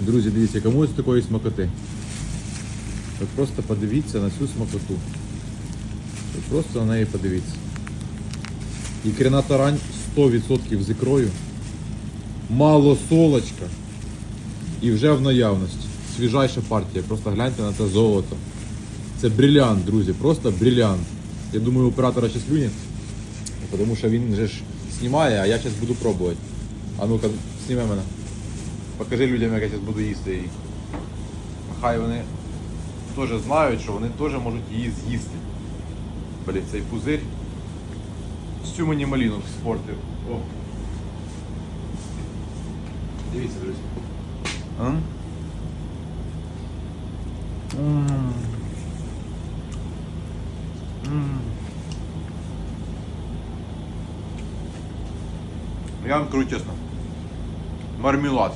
Друзі, дивіться, кому з такої смакоти. Ви просто подивіться на цю смакоту. Ви просто на неї подивіться. Ікряна тарань 100% з ікрою. Мало солочка. І вже в наявності. Свіжайша партія. Просто гляньте на це золото. Це брилянт, друзі, просто брилянт. Я думаю, оператора ще слюні, тому що він же ж знімає, а я зараз буду пробувати. А ну-ка, зніми мене. Покажи людям, як я зараз буду їсти. Хай вони теж знають, що вони теж можуть її з'їсти. Блін, цей пузир. Всю мені маліну спортив. О. Дивіться, друзі. А? М. М. Я вам кажу чесно. Мармелад.